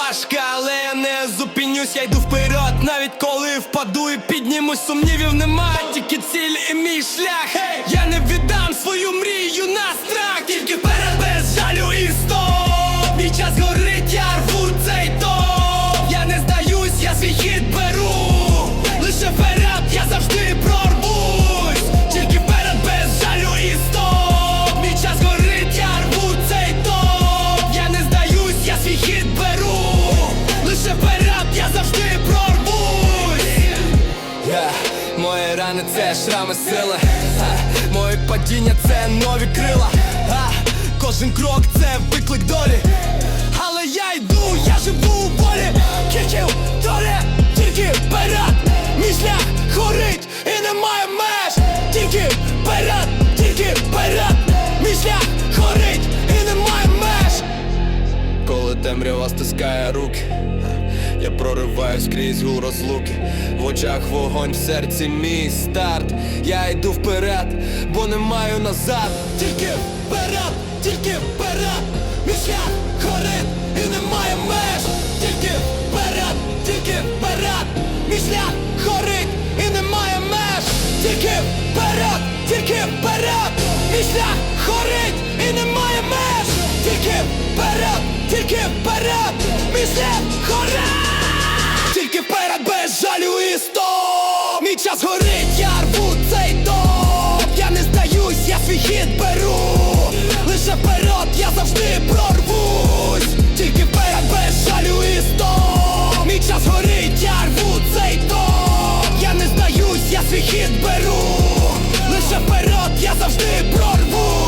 важка, але я не зупинюсь, я йду вперед, навіть коли впаду і піднімусь, сумнівів нема, тільки ціль і мій шлях. Hey! Я не віддам свою мрію на страх, тільки рани це шрами сили. Мої падіння це нові крила. Кожен крок це виклик долі. Але я йду, я живу у волі. Кіків долі, тільки вперед. Мій шлях горить і немає меж. Тільки вперед, тільки вперед. Мій шлях горить і немає меж. Коли темрява стискає руки, я прориваюсь крізь гул розлуки, в очах вогонь, в серці мій старт. Я йду вперед, бо не маю назад. Тільки вперед, тільки вперед, мій шлях горить і немає меж. Тільки вперед, тільки вперед, мій шлях горить і немає меж. Тільки вперед, тільки вперед, мій шлях горить і немає меж. Тільки вперед, тільки вперед, мій шлях горить Працюю мій час горить, я рву цей топ Я не здаюсь, я свій хід беру. Лише вперед, я завжди прорвусь. Тільки вперед без жалю і стоп Мій час горить, я рву цей топ Я не здаюсь, я свій хід беру. Лише вперед, я завжди прорвусь.